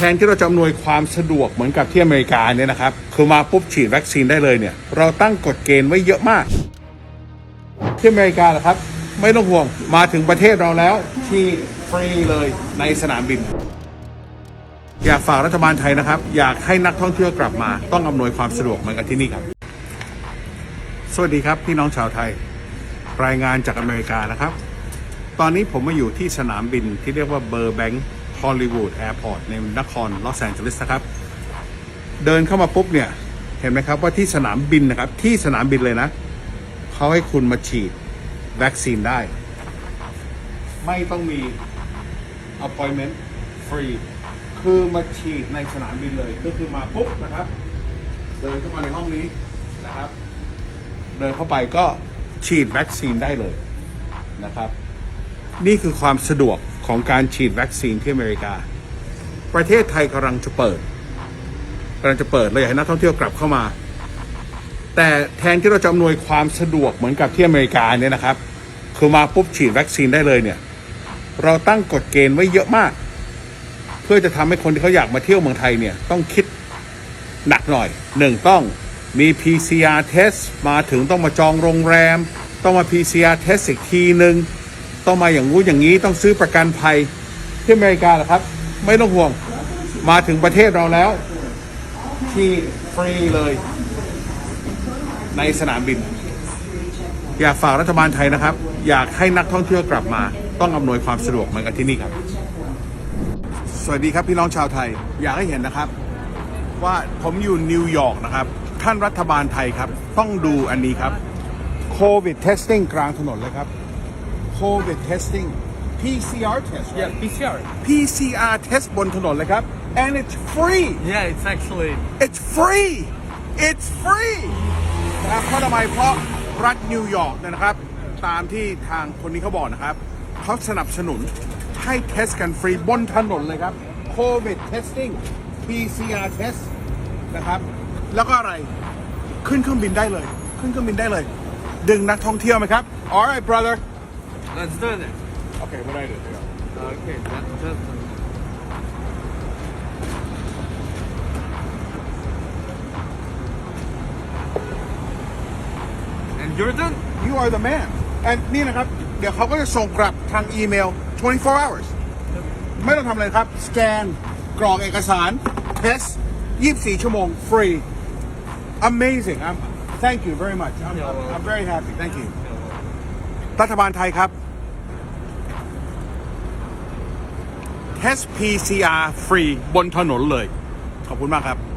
แทนที่เราจะอำนวยความสะดวกเหมือนกับที่อเมริกาเนี่ยนะครับ คือมาปุ๊บฉีดวัคซีนได้เลยเนี่ย เราตั้งกฎเกณฑ์ไว้เยอะมาก ที่อเมริกาเหรอครับ ไม่ต้องห่วงมาถึงประเทศเราแล้วฉีดฟรีเลยในสนามบิน อยากฝากรัฐบาลไทยนะครับ อยากให้นักท่องเที่ยวกลับมา ต้องอำนวยความสะดวกเหมือนกับที่นี่ครับ สวัสดีครับพี่น้องชาวไทย รายงานจากอเมริกานะครับ ตอนนี้ผมมาอยู่ที่สนามบินที่เรียกว่าเบอร์แบงค์ ฮอลลีวูดแอร์พอร์ตในนครลอสแอนเจลิสนะครับ เดินเข้ามาปุ๊บเนี่ย เห็นไหมครับว่าที่สนามบินนะครับ ที่สนามบินเลยนะเขาให้คุณมาฉีดวัคซีนได้ ไม่ต้องมี appointment ฟรีคือมาฉีดในสนามบินเลย ก็คือมาปุ๊บนะครับ เดินเข้ามาในห้องนี้นะครับ เดินเข้าไปก็ฉีดวัคซีนได้เลยนะครับ นี่คือความสะดวก ของการฉีดวัคซีนที่อเมริกา ประเทศไทยกำลังจะเปิดกำลังจะเปิดเลยอยากให้นักท่องเที่ยวกลับเข้ามา แต่แทนที่เราจะอำนวยความสะดวกเหมือนกับที่อเมริกาเนี่ยนะครับ คือมาปุ๊บฉีดวัคซีนได้เลยเนี่ย เราตั้งกฎเกณฑ์ไว้เยอะมาก เพื่อจะทำให้คนที่เขาอยากมาเที่ยวเมืองไทยเนี่ยต้องคิดหนักหน่อยหนึ่งต้องมี PCR test มาถึงต้องมาจองโรงแรม ต้องมา PCR test อีกทีหนึ่ง ต้องมาอย่างงู้อย่างนี้ต้องซื้อประกันภัยที่อเมริกาเหรอครับ ไม่ต้องห่วงมาถึงประเทศเราแล้วฉีดฟรีเลย ในสนามบิน อยากฝากรัฐบาลไทยนะครับ อยากให้นักท่องเที่ยวกลับมา ต้องอำนวยความสะดวกเหมือนกับที่นี่ครับ สวัสดีครับพี่น้องชาวไทย อยากให้เห็นนะครับ ว่าผมอยู่นิวยอร์กนะครับ ท่านรัฐบาลไทยครับ ต้องดูอันนี้ครับโควิด testing กลางถนนเลยครับ โควิด testing PCR test Yeah, PCR. PCR test บนถนนเลยครับ and it's free Yeah, it's actually It's free It's free นะครับเพราะทำไมเพราะรัฐนิวยอร์กเนี่ยนะครับ ตามที่ทางคนนี้เขาบอกนะครับ เขาสนับสนุนให้เทสกันฟรีบนถนนเลยครับ COVID testing PCR test นะครับ แล้วก็อะไร ขึ้นเครื่องบินได้เลย ขึ้นเครื่องบินได้เลย ดึงนักท่องเที่ยวไหมครับ Alright brother let's do it. Okay what I do Okay, that, that's and you're done. You are the man and นี่นะครับ เดี๋ยวเขาก็จะส่งกลับทางอีเมล 24 hours ไม่ต้องทำอะไรครับ สแกน กรอกเอกสาร เทส 24 ชั่วโมง ฟรี amazing I'm thank you very much I'm, I'm, I'm very happy thank you รัฐบาลไทยครับ เทส PCR ฟรีบนถนนเลย ขอบคุณมากครับ